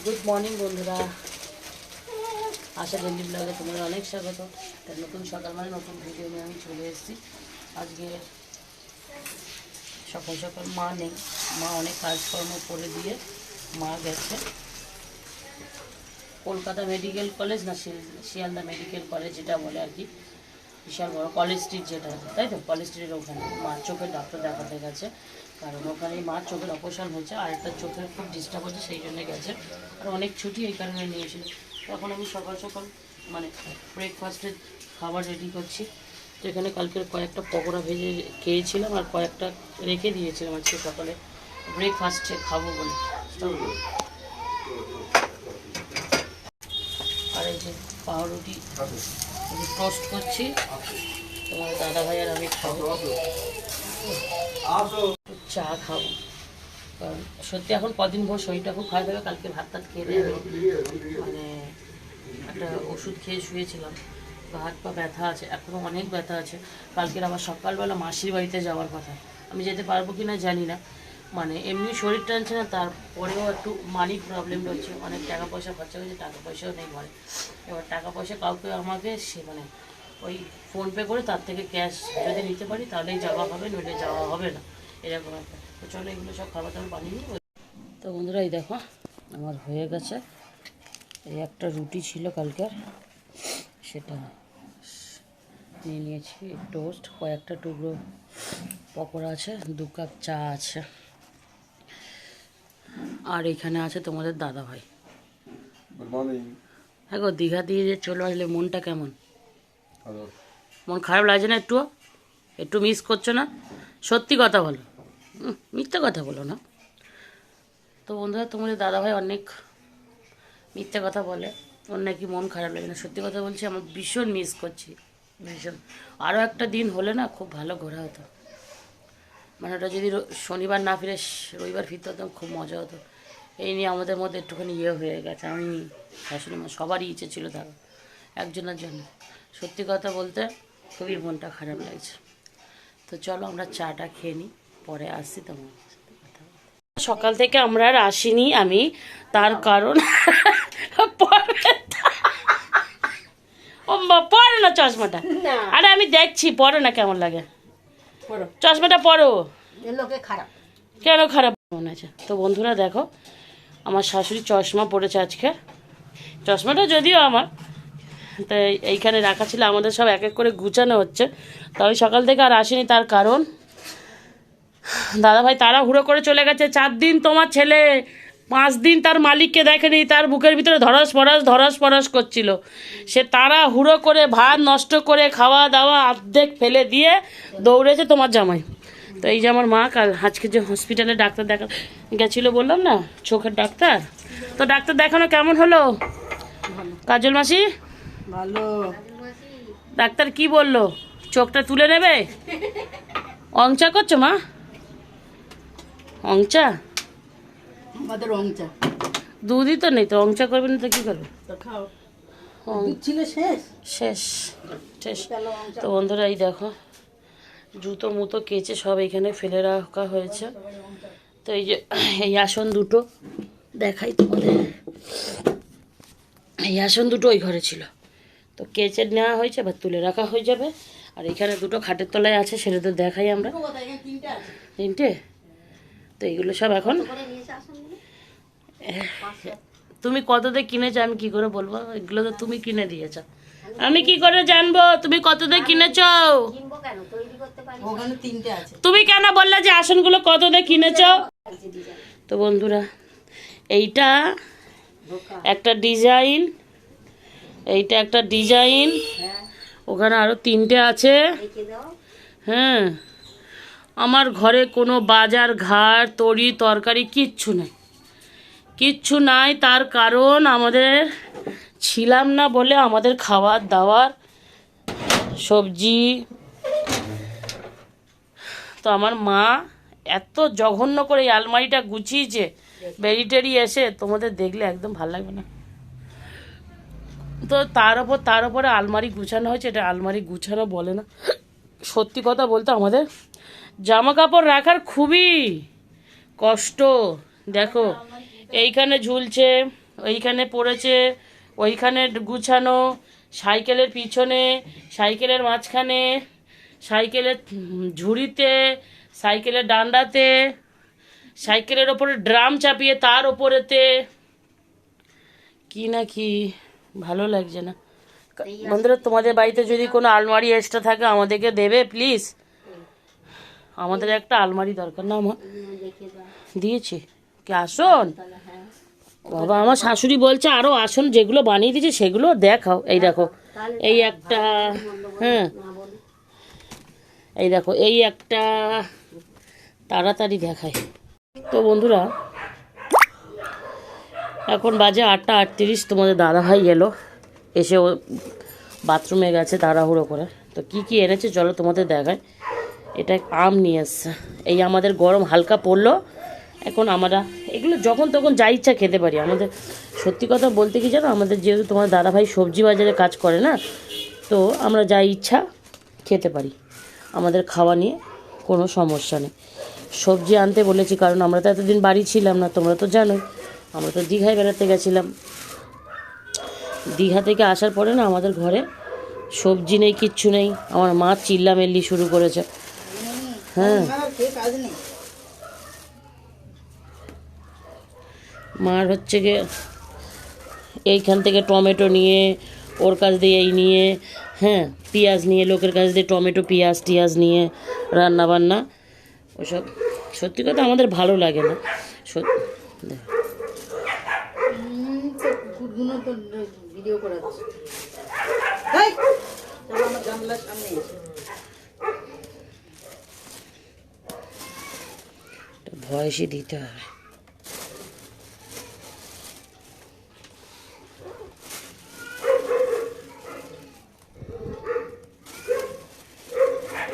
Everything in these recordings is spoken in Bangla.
গুড মর্নিং বন্ধুরা। আশা ডেলি ব্লগে তোমাদের অনেক স্বাগত। তার নতুন সকাল মানে নতুন ভিডিও নিয়ে আমি চলে এসেছি। আজকে সকাল সকাল মা নেই। মা অনেক কাজকর্ম করে দিয়ে মা গেছে। কলকাতা মেডিকেল কলেজ না শিয়ালদা মেডিকেল কলেজ যেটা বলে আর কি। বিশাল বড় কলেজ স্ট্রিট যেটা তাই তো? কলেজ স্ট্রিটের ওখানে। মার চোখের ডাক্তার দেখাতে গেছে। কারণ ওখানে মার চোখের অপারেশন হয়েছে, আর একটা চোখের খুব ডিস্টার্ব হচ্ছে সেই জন্য গেছে। আর অনেক ছুটি এই কারণে নিয়েছিল তখন আমি সকাল সকাল মানে ব্রেকফাস্টের খাবার রেডি করছি। তো এখানে কালকের কয়েকটা পকোড়া ভেজে খেয়েছিলাম আর কয়েকটা রেখে দিয়েছিলাম আজকে সকালে। ব্রেকফাস্টে খাব বলে। আর এই যে পাউরুটি টোস্ট করছি। তোমার দাদা ভাই আর আমি খাব। চা খাব। কারণ সত্যি এখন কদিন ভোর শরীরটা খুব খারাপ হবে কালকে ভাত টাত খেয়ে আমি মানে একটা ওষুধ খেয়ে শুয়েছিলাম। হাত পা ব্যথা আছে এখনও অনেক ব্যথা আছে। কালকের আবার সকালবেলা মাসির বাড়িতে যাওয়ার কথা। আমি যেতে পারব কি না জানি না। মানে এমনি শরীর টানছে না, তারপরেও একটু মানি প্রবলেম রয়েছে অনেক টাকা পয়সা খরচা হয়েছে, টাকা পয়সাও নেই ঘরে। এবার টাকা পয়সা কাউকে আমাকে সে মানে ওই ফোনপে করে তার থেকে ক্যাশ যদি নিতে পারি, তাহলেই যাওয়া হবে, নইলে যাওয়া হবে না। এরকম একটা। চলো, এগুলো সব খাবার দাবার বানিয়ে নিই। তো বন্ধুরা, এই দেখো, আমার হয়ে গেছে। এই একটা রুটি ছিল কালকের সেটা নিয়ে নিয়েছি টোস্ট কয়েকটা টুকরো পকোড়া আছে, দু কাপ চা আছে। আর এখানে আছে তোমাদের দাদা ভাই হ্যাঁ গো দীঘা দিয়ে যে চলে আসলে মনটা কেমন? মন খারাপ লাগছে না একটুও? একটু মিস করছ না? সত্যি কথা বলো। মিথ্যে কথা বলো না। তো বন্ধুরা তোমাদের দাদাভাই অনেক মিথ্যে কথা বলে। ওর নাকি মন খারাপ লাগে না। সত্যি কথা বলছি আমার ভীষণ মিস করছি। ভীষণ। আরও একটা দিন হলে না খুব ভালো ঘোরা হতো। মানে ওটা যদি শনিবার না ফিরে রবিবার ফিরতে হতো খুব মজা হতো। এই নিয়ে আমাদের মধ্যে একটুখানি ইয়ে হয়ে গেছে। আমি শাশুড়ি মা সবারই ইচ্ছে ছিল থাকা একজনের জন্য। সত্যি কথা বলতে খুবই মনটা খারাপ লাগছে। তো চলো আমরা চাটা খেয়ে নিই পরে আসছি তোমার। সকাল থেকে আমরা আর আসিনি আমি তার কারণ পরে না চশমাটা? আরে আমি দেখছি পরে না কেমন লাগে। চশমাটা পরো। লোকে খারাপ। কেন খারাপ মনে আছে তো বন্ধুরা দেখো আমার শাশুড়ি চশমা পড়েছে আজকে। চশমাটা যদিও আমার তো এইখানে রাখা ছিল, আমাদের সব এক এক করে গুছানো হচ্ছে। তো আমি সকাল থেকে আর আসিনি তার কারণ দাদা ভাই তারা হুড়ো করে চলে গেছে, চার দিন তোমার ছেলে, পাঁচ দিন তার মালিককে দেখেনি, তার বুকের ভিতরে ধরস পরস ধরস পরস করছিল। সে তারা হুড়ো করে ভাত নষ্ট করে খাওয়া দাওয়া অর্ধেক ফেলে দিয়ে দৌড়েছে তোমার জামাই। তো এই যে আমার মা কাল আজকে যে হসপিটালে ডাক্তার দেখা গেছিল বললাম না চোখের ডাক্তার? তো ডাক্তার দেখানো কেমন হলো? কাজল মাসি? ভালো। ডাক্তার কি বলল? চোখটা তুলে নেবে? অংচা করছ মা? অংচা? আমাদের অংচা। দুধই তো নেই তো অংচা করবে না তো কী করবে? ছিল শেষ? শেষ। শেষ। তো বন্ধুরা এই দেখো। জুতো মুতো কেচে সব এখানে ফেলে রাখা হয়েছে। তো এই যে এই আসন দুটো দেখাই তোমাদের। এই আসন দুটো ওই ঘরে ছিল। তো কেচে নেওয়া হয়েছে বা তুলে রাখা হয়ে যাবে। আর এখানে দুটো খাটের তলায় আছে সেটা তো দেখাই আমরা। তিনটে? তিনটে তো এইগুলো সব এখন তুমি কত দিয়ে কিনেছো আমি কি করে বলব? এগুলো তো তুমি কিনে দিয়েছ। আমি কি করে জানব তুমি কত দিয়ে কিনেছো? ওখানে তুমি কেন বললে যে আসনগুলো কত দিয়ে কিনেছো তো বন্ধুরা এইটা একটা ডিজাইন এইটা একটা ডিজাইন। ওখানে আরও তিনটে আছে। হ্যাঁ। আমার ঘরে কোনো বাজার ঘাট তরি তরকারি কিচ্ছু নেই। কিচ্ছু নাই, তার কারণ আমাদের ছিলাম না বলে আমাদের খাবার দাবার, সবজি। তো আমার মা এত জঘন্য করে এই আলমারিটা গুছিয়েছে বেরি টেরি এসে তোমাদের দেখলে একদম ভালো লাগবে না। তো তার ওপর, তার ওপরে আলমারি গুছানো হয়েছে, এটা আলমারি গুছানো বলে না। সত্যি কথা বলতে আমাদের জামা কাপড় রাখার খুবই কষ্ট। দেখো এইখানে ঝুলছে ওইখানে পড়েছে ওইখানে গুছানো সাইকেলের পিছনে সাইকেলের মাঝখানে সাইকেলের ঝুড়িতে সাইকেলের ডান্ডাতে সাইকেলের ওপরে ড্রাম চাপিয়ে তার ওপরেতে। কি না কি ভালো লাগছে না। বন্ধুরা তোমাদের বাড়িতে যদি কোনো আলমারি এক্সট্রা থাকে আমাদেরকে দেবে প্লিজ আমাদের একটা আলমারি দরকার না আমার দিয়েছি। কি আসন। হ্যাঁ বাবা, আমার শাশুড়ি বলছে, আরও আসন, যেগুলো বানিয়ে দিয়েছে, সেগুলো দেখাও। এই দেখো, এই একটা হ্যাঁ। এই দেখো, এই একটা তাড়াতাড়ি দেখায় তো বন্ধুরা, এখন বাজে আটটা আটত্রিশ, তোমাদের দাদা ভাই এলো এসে ও বাথরুমে গেছে তাড়াহুড়ো করে। তো কি কি এনেছে, চলো তোমাদের দেখায় এটা আম নিয়ে এসছে। এই আমাদের গরম হালকা পড়ল এখন আমরা, এগুলো যখন তখন যা ইচ্ছা খেতে পারি। আমাদের, সত্যি কথা বলতে কি জানো, আমাদের যেহেতু তোমার দাদা ভাই সবজি বাজারে কাজ করে না, তো আমরা যা ইচ্ছা খেতে পারি। আমাদের খাওয়া নিয়ে কোনো সমস্যা নেই। সবজি আনতে বলেছি, কারণ আমরা তো এতদিন বাড়ি ছিলাম না, তোমরা তো জানোই, আমরা তো দীঘায় বেড়াতে গেছিলাম। দীঘা থেকে আসার পরে না আমাদের ঘরে সবজি নেই, কিচ্ছু নেই। আমার মা চিল্লামেল্লি শুরু করেছে। হ্যাঁ কাজ নেই মার হচ্ছে গিয়ে এইখান থেকে টমেটো নিয়ে ওর কাছ দিয়ে এই নিয়ে হ্যাঁ পেঁয়াজ নিয়ে, লোকের কাছ দিয়ে টমেটো, পেঁয়াজ, টিয়াজ নিয়ে রান্না বান্না। ওসব সত্যি কথা আমাদের ভালো লাগে না। সত্যি ভিডিও ভয়েসই দিতে হবে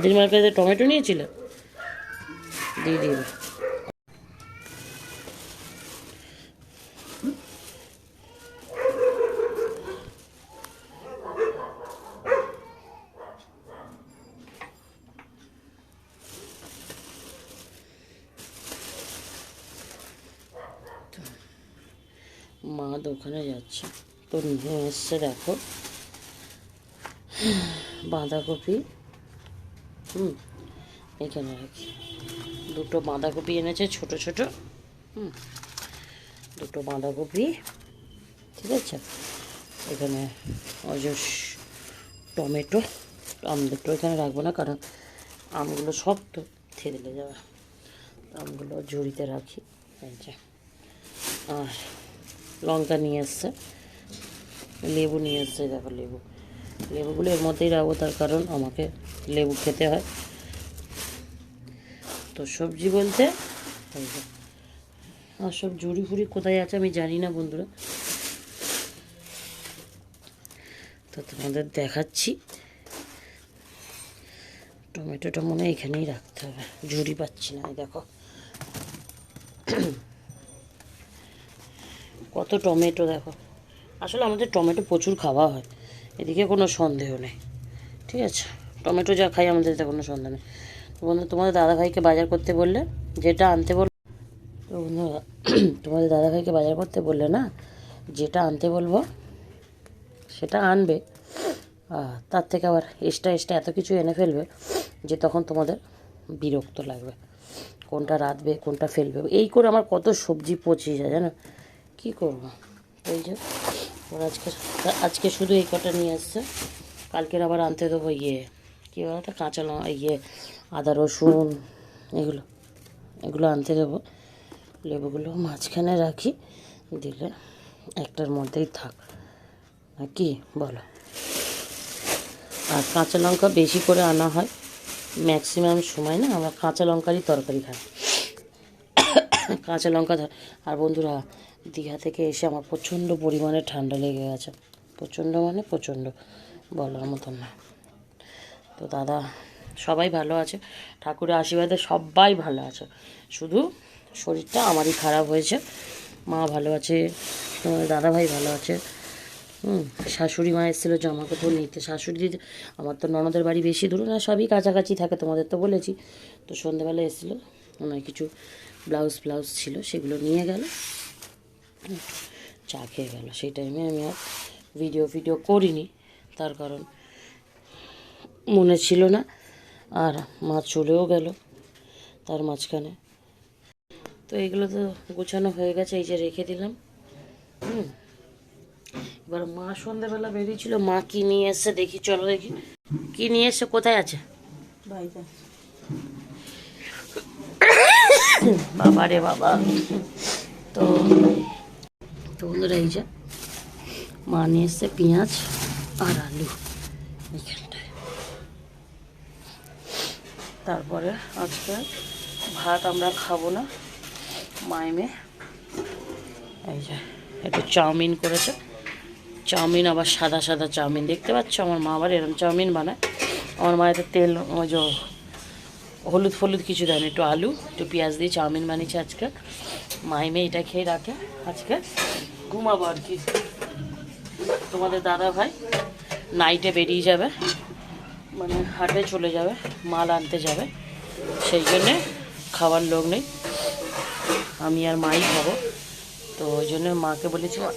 আদির মার কাছে টমেটো নিয়েছিল? দিয়ে মা দোকানে যাচ্ছে। তো নিয়ে এসছে দেখো। বাঁধাকপি। হুম, এখানে রাখি দুটো বাঁধাকপি এনেছে ছোট ছোট। হুম, দুটো বাঁধাকপি, ঠিক আছে? এখানে ওই যে স- টমেটো, আম দুটো এখানে রাখব না, কারণ আমগুলো শক্ত থেতলে যাবে আমগুলো ঝুড়িতে রাখি, এই আর লঙ্কা নিয়ে এসছে, লেবু নিয়ে এসছে, দেখো লেবু। লেবুগুলো এর মধ্যেই রাখব, তার কারণ আমাকে লেবু খেতে হয়। তো সবজি বলতে আর সব জুড়ি ফুড়ি কোথায় আছে আমি জানি না বন্ধুরা। তো তোমাদের দেখাচ্ছি। টমেটোটা মনে হয় এখানেই রাখতে হবে। ঝুড়ি পাচ্ছি না দেখো। কত টমেটো দেখো। আসলে আমাদের টমেটো প্রচুর খাওয়া হয়। এদিকে কোনো সন্দেহ নেই। ঠিক আছে? টমেটো যা খাই আমাদের এতে কোনো সন্দেহ নেই। তো বন্ধু, তোমাদের দাদাভাইকে বাজার করতে বললে, যেটা আনতে বল তো বন্ধুরা তোমাদের দাদাভাইকে বাজার করতে বললে না, যেটা আনতে বলব, সেটা আনবে। তার থেকে আবার এক্সট্রা এক্সট্রা এত কিছু এনে ফেলবে, যে তখন তোমাদের বিরক্ত লাগবে। কোনটা রাঁধবে, কোনটা ফেলবে, এই করে আমার কত সবজি পচে যায় জানো? কী করব? ওই যে ওর আজকে আজকে শুধু এই কটা নিয়ে আসছে। কালকের আবার আনতে দেবো ইয়ে কী বলতো, কাঁচা লঙ্কা ইয়ে আদা, রসুন, এগুলো এগুলো আনতে দেবো। লেবুগুলো মাঝখানে রাখি, দিলে একটার মধ্যেই থাক। কি, বলো। আর কাঁচা লঙ্কা বেশি করে আনা হয়, ম্যাক্সিমাম সময় না, আমরা কাঁচা লঙ্কারই তরকারি খাই। কাঁচা লঙ্কা আর বন্ধুরা, দীঘা থেকে এসে আমার প্রচণ্ড পরিমাণে ঠান্ডা লেগে গেছে। প্রচণ্ড মানে প্রচণ্ড, বলার মতন না। তো দাদা, সবাই ভালো আছে? ঠাকুরের আশীর্বাদে সবাই ভালো আছে। শুধু শরীরটা আমারই খারাপ হয়েছে। মা ভালো আছে, তোমার দাদাভাই ভালো আছে। হুম, শাশুড়ি মা এসেছিল জামা কাপড় নিতে। শাশুড়ি দিদি, আমার তো ননদের বাড়ি বেশি দূরে না, সবই কাছাকাছি থাকে তোমাদের তো বলেছি। তো সন্ধেবেলা এসেছিল। ওনার কিছু ব্লাউজ ফ্লাউজ ছিল, সেগুলো নিয়ে গেল। চা খেয়ে গেল। সেই টাইমে আমি আর ভিডিও ভিডিও করিনি। তার কারণ মনে ছিল না। আর মা চলেও গেল তার মাঝখানে। তো এগুলো তো গোছানো হয়ে গেছে, এই যে রেখে দিলাম। হুম। এবার মা সন্ধ্যেবেলা বেরিয়েছিল। মা কি নিয়ে এসছে দেখি, চলো দেখি। কি নিয়ে এসছে? কোথায় আছে? বাইরে বাবা রে বাবা। তো তো বন্ধুরা এই যে, মা নিয়ে এসছে পেঁয়াজ আর আলু তারপরে আজকে ভাত আমরা খাব না, মাইমে। এই যে, একটু চাউমিন করেছে। চাউমিন আবার সাদা সাদা চাউমিন, দেখতে পাচ্ছ? আমার মা আবার এরকম চাউমিন বানায়। আমার মা এতে তেল, ওই যে হলুদ ফলুদ কিছু দেয় না একটু আলু একটু পেঁয়াজ দিয়ে চাউমিন বানিয়েছে আজকে। মাইমে এটা খেয়ে রাখে আজকে। ঘুমাবো আর কি। তোমাদের দাদা ভাই নাইটে বেরিয়ে যাবে মানে হাটে চলে যাবে মাল আনতে যাবে। সেই জন্যে খাবার লোক নেই। আমি আর মাই খাব। তো ওই জন্য মাকে বলেছি "মা,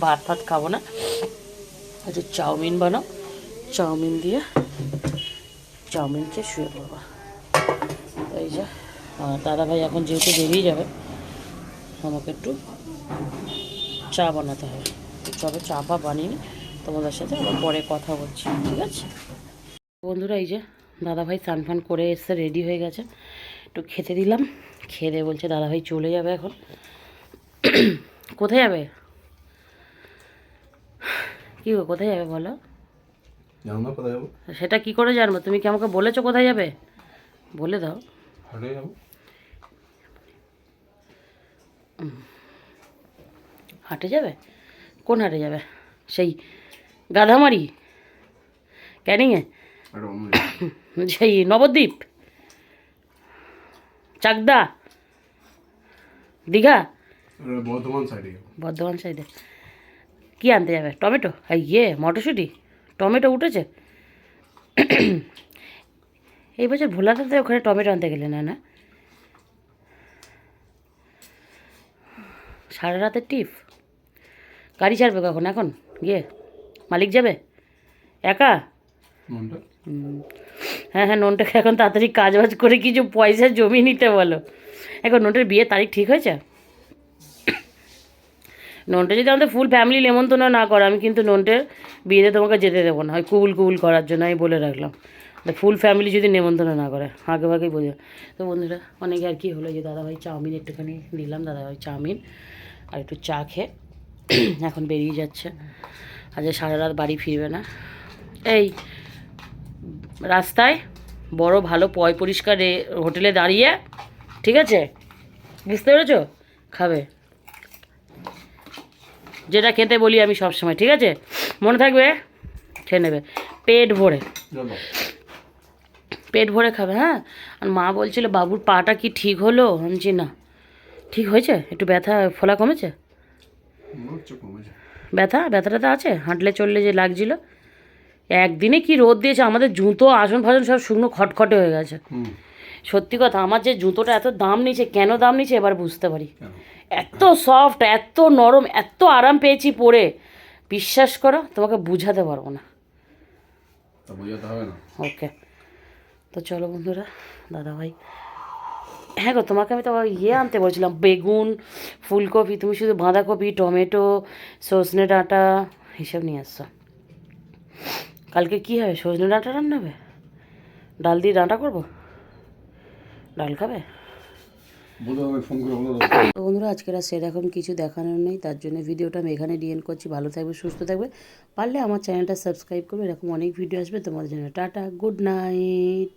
ভাত ফাত খাব না। একটু চাউমিন বানাও। চাউমিন দিয়ে চাউমিন খেয়ে শুয়ে পড়ব। এই যে। আর দাদা ভাই এখন যেহেতু বেরিয়ে যাবে আমাকে একটু চা বানাতে হবে। তো চলো চা ফা বানিয়ে তোমাদের সাথে আবার পরে কথা বলছি ঠিক আছে? বন্ধুরা এই যে দাদা ভাই স্নান ফান করে এসে রেডি হয়ে গেছে। একটু খেতে দিলাম খেয়ে দিয়ে বলছে দাদা ভাই চলে যাবে এখন। কোথায় যাবে? কি গো কোথায় যাবে বলো? সেটা কি করে জানব? তুমি কি আমাকে বলেছ কোথায় যাবে? বলে দাও। হাটে যাব হাটে যাবে কোন হাটে যাবে সেই গাধামারি ক্যানিংয়ে সেই নবদ্বীপ চাকদা দীঘা বর্ধমান সাইডে বর্ধমান সাইডে কি আনতে যাবে টমেটো আর ইয়ে মটরশুঁটি টমেটো উঠেছে এই বছর ভোলাতে ওখানে টমেটো আনতে গেলে না না? সারা রাতের টিপ গাড়ি ছাড়বে কখন এখন? গিয়ে? মালিক যাবে? একা। হ্যাঁ হ্যাঁ ননটাকে এখন তাড়াতাড়ি কাজ বাজ করে কিছু পয়সা জমি নিতে বলো। এখন ননটার বিয়ের তারিখ ঠিক হয়েছে? ননটা যদি আমাদের ফুল ফ্যামিলি নেমন্তন্ন না করে আমি কিন্তু ননটের বিয়েতে তোমাকে যেতে দেবো না। ওই কুবুল কুবুল করার জন্য আমি বলে রাখলাম। ফুল ফ্যামিলি যদি নেমন্তন্ন না করে, আগে ভাগেই বোঝা। তো বন্ধুরা, অনেকে আর কি হলো যে দাদাভাই চাউমিন একটুখানি দিলাম দাদাভাই চাউমিন আর একটু চা খেয়ে এখন বেরিয়ে যাচ্ছে। আজ সারা রাত বাড়ি ফিরবে না। এই রাস্তায় বড় ভালো পয় পরিষ্কার হোটেলে দাঁড়িয়ে, ঠিক আছে? বুঝতে পেরেছ? খাবে। যেটা খেতে বলি আমি সব সময় ঠিক আছে? মনে থাকবে? খেয়ে নেবে। পেট ভরে। পেট ভরে খাবে হ্যাঁ? আর মা বলছিল বাবুর পাটা কি ঠিক হলো? আমি না। ঠিক হয়েছে? একটু ব্যথা ফোলা কমেছে? ব্যথা? ব্যথাটা তো আছে? হাঁটলে চললে যে লাগছিল। একদিনে কি রোদ দিয়েছে? আমাদের জুতো আসন ফাসন সব শুকনো খটখটে হয়ে গেছে। সত্যি কথা আমার যে জুতোটা এত দাম নিয়েছে কেন দাম নিয়েছে এবার বুঝতে পারি। এত সফট এত নরম এত আরাম পেয়েছি পরে। বিশ্বাস করো তোমাকে বুঝাতে পারব না। ওকে তো চলো বন্ধুরা দাদা ভাই হ্যাঁ গো তোমাকে আমি তো ইয়ে আনতে বলছিলাম বেগুন ফুলকপি তুমি শুধু বাঁধাকপি টমেটো সজনে ডাঁটা হিসেব নিয়ে আসছো। কালকে কী হবে সজনে ডাঁটা রান্না হবে ডাল দিয়ে ডাঁটা করব? ডাল খাবে? বন্ধুরা আজকের আর সেরকম কিছু দেখানোর নেই তার জন্য ভিডিওটা আমি এখানে ডিএন করছি। ভালো থাকবে সুস্থ থাকবে। পারলে আমার চ্যানেলটা সাবস্ক্রাইব করবে এরকম অনেক ভিডিও আসবে তোমাদের জন্য। Tata good night.